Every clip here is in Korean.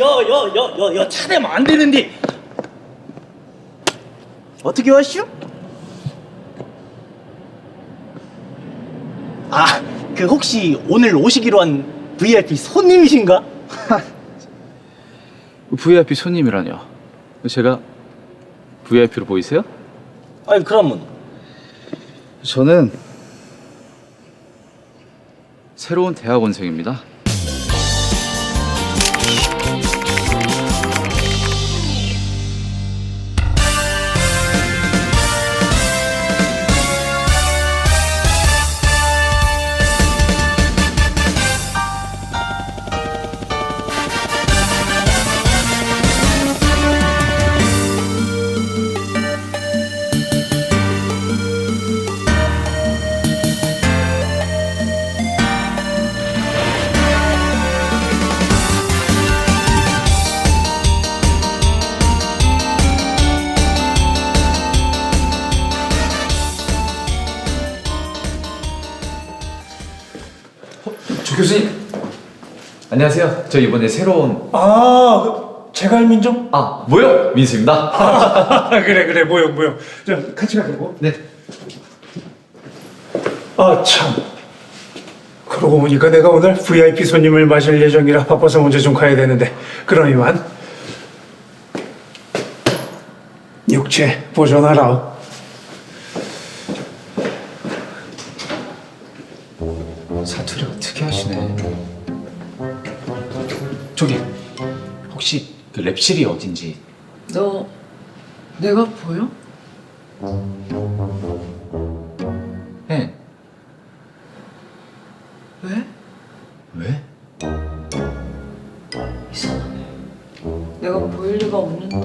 여, 여, 여, 여, 여, 차대면 안 되는데. 어떻게 왔슈? 아, 그 혹시 오늘 오시기로 한 VIP 손님이신가? VIP 손님이라뇨? 제가 VIP로 보이세요? 아니, 그러면 저는 새로운 대학원생입니다. 교수님 안녕하세요. 저 이번에 새로운 아, 그 제갈민정? 아 뭐요? 민수입니다. 아, 그래 그래 모형 모형. 자 같이 가자고. 네. 아 참. 그러고 보니까 내가 오늘 VIP 손님을 맞을 예정이라 바빠서 먼저 좀 가야 되는데 그럼 이만 육체 보존하라. 사투리가 특이하시네. 저기 혹시 그 랩실이 어딘지 너 내가 보여? 네. 왜? 왜? 이상하네. 내가 보일 리가 없는데.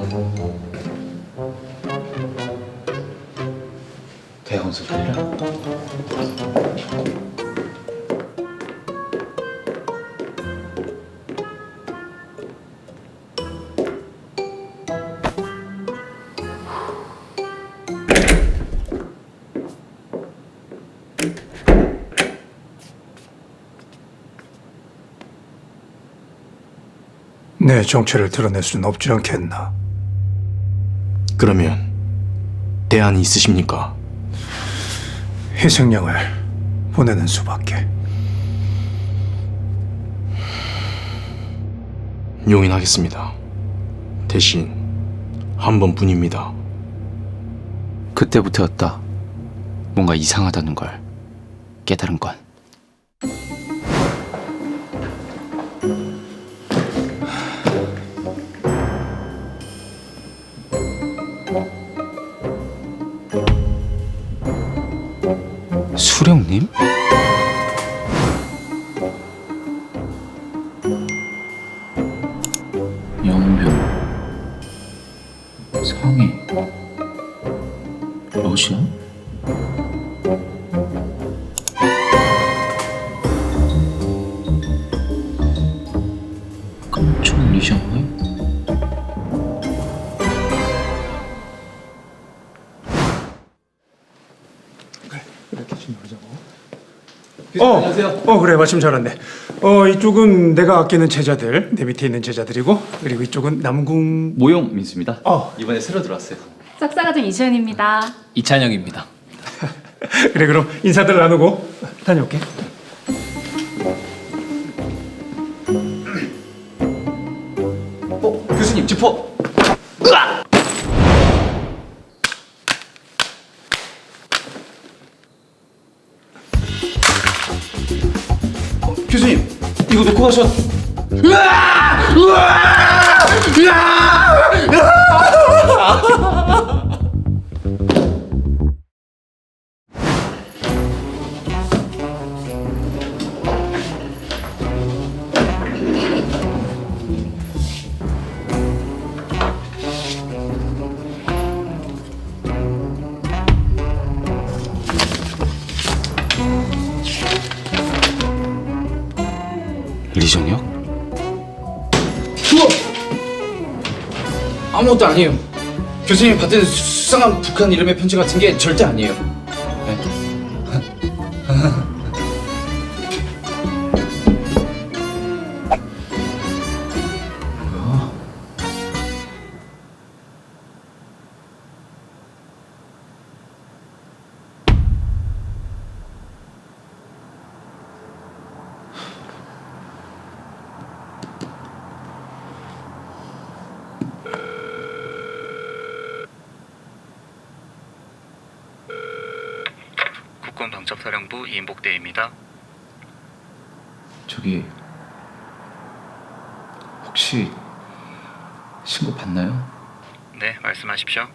대학원 소리라? 내 정체를 드러낼 수는 없지 않겠나. 그러면 대안이 있으십니까? 희생양을 보내는 수밖에. 용인하겠습니다. 대신 한 번뿐입니다. 그때부터였다. 뭔가 이상하다는 걸 깨달은 건. 리샹하이? 어, 어 그래 마침 잘 왔네. 어 이쪽은 내가 아끼는 제자들, 내 밑에 있는 제자들이고 그리고 이쪽은 남궁. 모용 민수입니다. 어. 이번에 새로 들어왔어요. 싹사가정 이주연입니다. 이찬영입니다. 그래 그럼 인사들 나누고 다녀올게. 어, 교수님 지퍼. 어, 교수님 이거 놓고 가셨. 리정혁? 아무것도 아니에요. 교수님이 받은 수상한 북한 이름의 편지 같은 게 절대 아니에요. 방첩사령부 이인복대입니다. 저기 혹시 신고 받나요? 네, 말씀하십시오.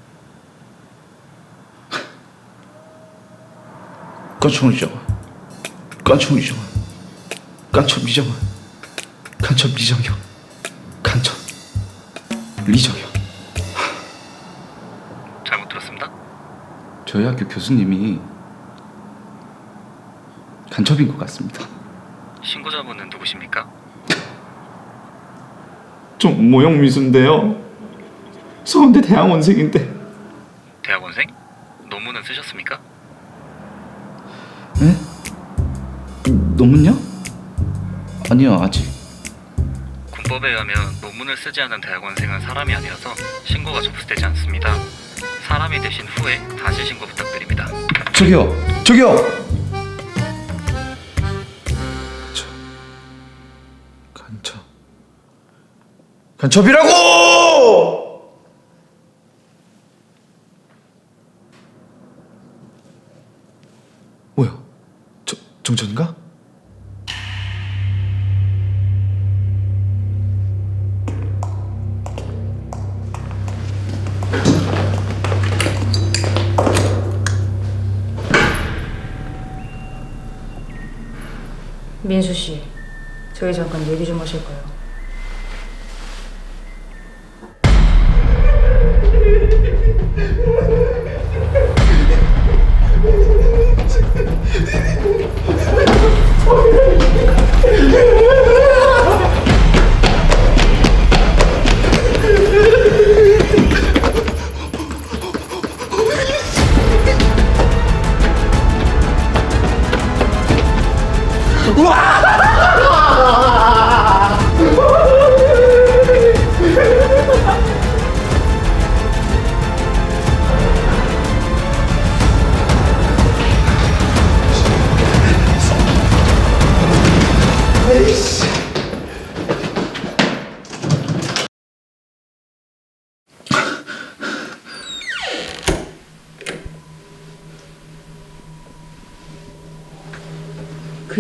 간첩 리정은 간첩 리정은 간첩 리정은 간첩 리정이요 간첩 리정이요 잘못 들었습니다. 저희 학교 교수님이 간첩인 것 같습니다 신고자분은 누구십니까? 좀 모형 미수인데요. 서울대 대학 원생인데 대학원생? 논문은 쓰셨습니까? 네? 논문요? 아니요 아직 군법에 의하면 논문을 쓰지 않은 대학원생은 사람이 아니라서 신고가 접수되지 않습니다. 사람이 되신 후에 다시 신고 부탁드립니다. 저기요 저기요 간첩. 간첩이라고! 뭐야? 저, 정전가? 민수 씨, 저희 잠깐 얘기 좀 하실까요?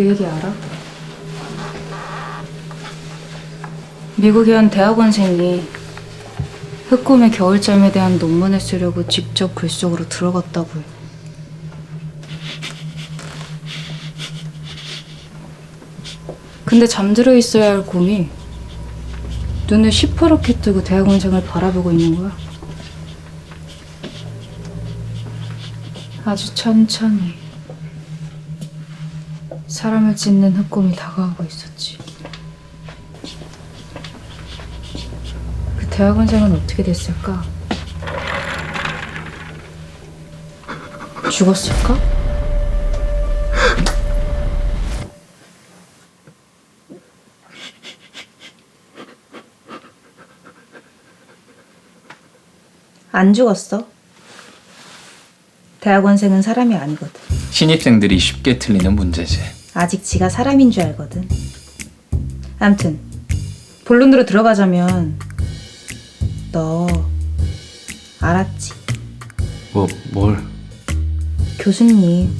그 얘기 알아? 미국의 한 대학원생이 흑곰의 겨울잠에 대한 논문을 쓰려고 직접 글 속으로 들어갔다고 해. 근데 잠들어 있어야 할 곰이 눈을 시퍼렇게 뜨고 대학원생을 바라보고 있는 거야. 아주 천천히 사람을 찢는 흑곰이 다가오고 있었지. 그 대학원생은 어떻게 됐을까? 죽었을까? 안 죽었어. 대학원생은 사람이 아니거든. 신입생들이 쉽게 틀리는 문제지 아직 지가 사람인 줄 알거든. 암튼 본론으로 들어가자면 너 알았지? 뭐 뭘? 교수님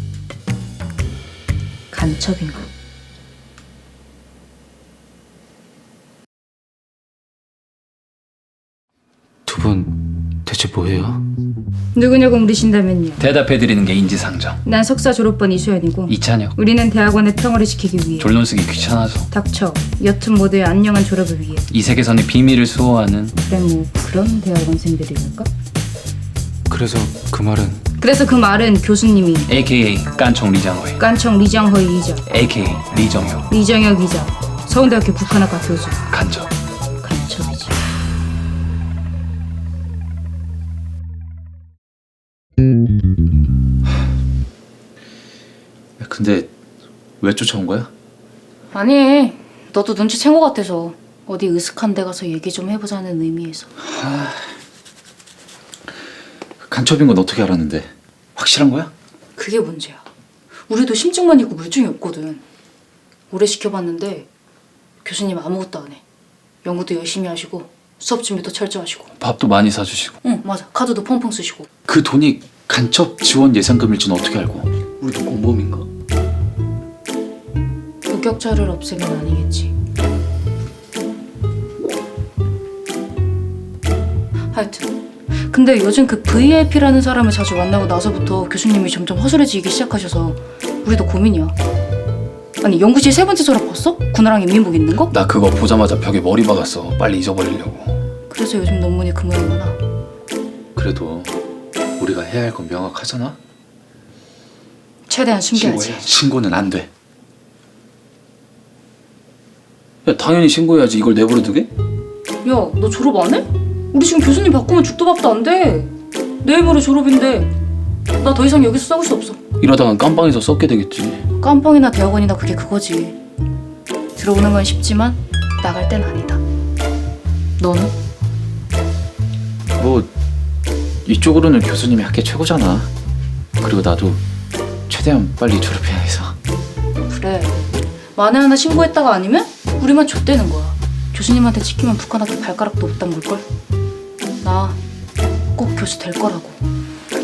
간첩인 거. 대체 뭐해요? 누구냐고 물으신다면요. 대답해드리는 게 인지상정. 난 석사 졸업반 이수연이고 이찬혁. 우리는 대학원의 평화를 지키기 위해 졸론 쓰기 귀찮아서. 닥쳐 여튼 모두의 안녕한 졸업을 위해 이 세계선의 비밀을 수호하는 그래 뭐 그런 대학원생들이랄까? 그래서 그 말은? 그래서 그 말은 교수님이 AKA 깐총 리장호이 깐청 리장허이 이자 AKA 리정혁. 리정혁 이자 서울대학교 북한학과 교수. 간첩 근데 왜 쫓아온 거야? 아니, 너도 눈치챈 것 같아서 어디 으슥한 데 가서 얘기 좀 해보자는 의미에서. 간첩인 건 어떻게 알았는데? 확실한 거야? 그게 문제야. 우리도 심증만 있고 물증이 없거든. 오래 시켜봤는데 교수님 아무것도 안 해. 연구도 열심히 하시고 수업 준비도 철저하시고. 밥도 많이 사주시고 응, 맞아. 카드도 펑펑 쓰시고. 그 돈이 간첩 지원 예상금일지는 어떻게 알고? 우리도 공범인가? 무격자를 없애면 아니겠지. 하여튼 근데 요즘 그 VIP라는 사람을 자주 만나고 나서부터 교수님이 점점 허술해지기 시작하셔서 우리도 고민이야. 아니 연구실 세 번째 서랍 봤어? 군화랑 인민복 있는 거? 나 그거 보자마자 벽에 머리 박았어. 빨리 잊어버리려고. 그래서 요즘 논문이 그 모양이구나. 그래도 우리가 해야 할 건 명확하잖아. 최대한 숨겨야지. 신고해. 신고는 안 돼. 야, 당연히 신고해야지. 이걸 내버려 두게? 야, 너 졸업 안 해? 우리 지금 교수님 바꾸면 죽도 밥도 안 돼. 내일 모레 졸업인데 나 더 이상 여기서 싸울 수 없어. 이러다간 깜빵에서 썩게 되겠지. 깜빵이나 대학원이나 그게 그거지. 들어오는 건 쉽지만 나갈 땐 아니다. 너는? 뭐 이쪽으로는 교수님이 학계 최고잖아. 그리고 나도 최대한 빨리 졸업해야 해서. 그래. 만에 하나 신고했다가 아니면 우리만 좆되는 거야. 교수님한테 찍히면 북한 학교 발가락도 못 담글걸? 나 꼭 교수 될 거라고.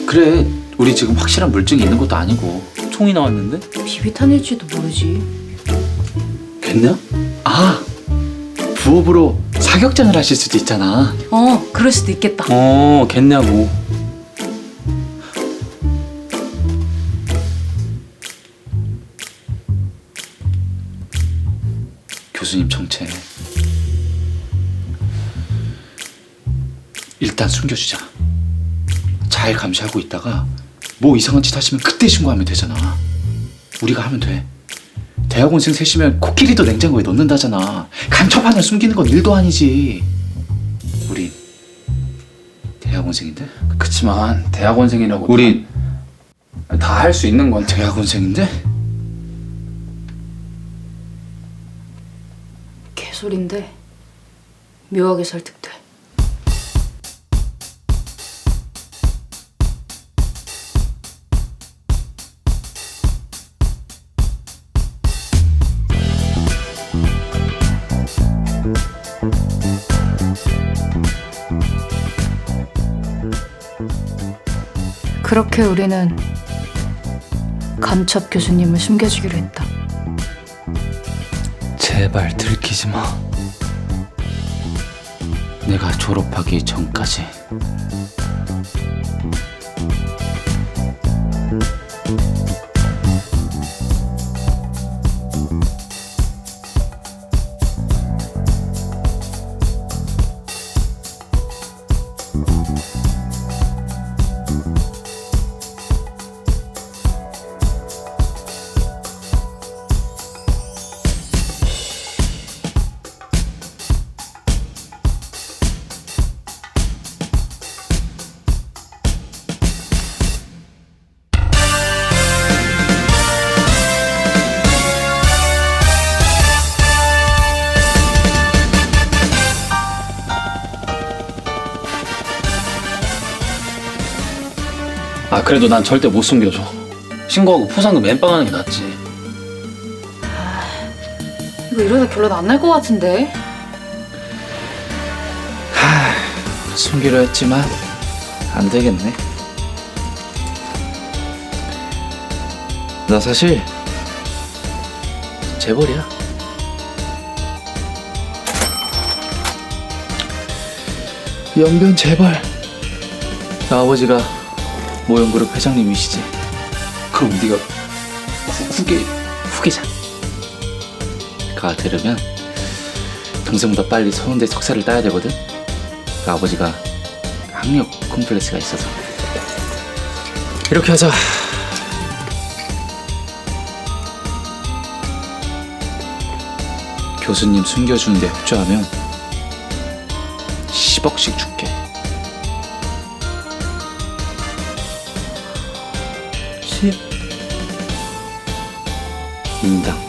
그래. 우리 지금 확실한 물증이 있는 것도 아니고 총이 나왔는데? 비비탄일지도 모르지. 됐냐? 아 부업으로 사격장을 하실 수도 있잖아. 어, 그럴 수도 있겠다. 어, 겠냐고. 교수님 정체 일단 숨겨주자. 잘 감시하고 있다가 뭐 이상한 짓 하시면 그때 신고하면 되잖아. 우리가 하면 돼. 대학원생 셋이면 코끼리도 냉장고에 넣는다잖아. 간첩 하나 숨기는 건 일도 아니지. 우리 대학원생인데? 그치만 대학원생이라고 우리 다 할 수 있는 건 대학원생인데? 개소린데 묘하게 설득돼. 그렇게 우리는 간첩 교수님을 숨겨주기로 했다. 제발 들키지 마. 내가 졸업하기 전까지. 그래도 난 절대 못 숨겨줘. 신고하고 포상금 엠빵하는 게 낫지. 이거 이러다 결론 안 날 것 같은데. 숨기려 했지만 안 되겠네. 나 사실 재벌이야. 연변 재벌. 나 아버지가 모형그룹 회장님이시지. 그럼 네가 후, 후계 후계자. 가 들으면 동생보다 빨리 서울대 석사를 따야 되거든. 그 아버지가 학력 콤플렉스가 있어서 이렇게 하자 교수님 숨겨주는데 협조하면 10억씩 줄 인당 10억.